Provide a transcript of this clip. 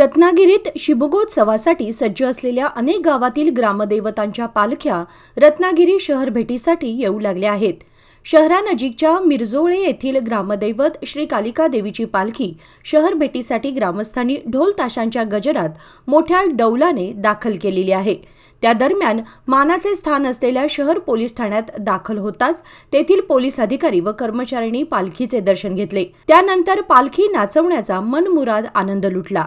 रत्नागिरीत शिबगोत्सवासाठी सज्ज असलेल्या अनेक गावातील ग्रामदैवतांच्या पालख्या रत्नागिरी शहर भेटीसाठी येऊ लागल्या आहेत. शहरानजीकच्या मिरजोळे येथील ग्रामदैवत श्री कालिका देवीची पालखी शहर भेटीसाठी ग्रामस्थांनी ढोल ताशांच्या गजरात मोठ्या डौलाने दाखल केलेली आहे. त्या दरम्यान मानाचे स्थान असलेल्या शहर पोलीस ठाण्यात दाखल होताच तेथील पोलीस अधिकारी व कर्मचाऱ्यांनी पालखीचे दर्शन घेतले. त्यानंतर पालखी नाचवण्याचा मनमुराद आनंद लुटला.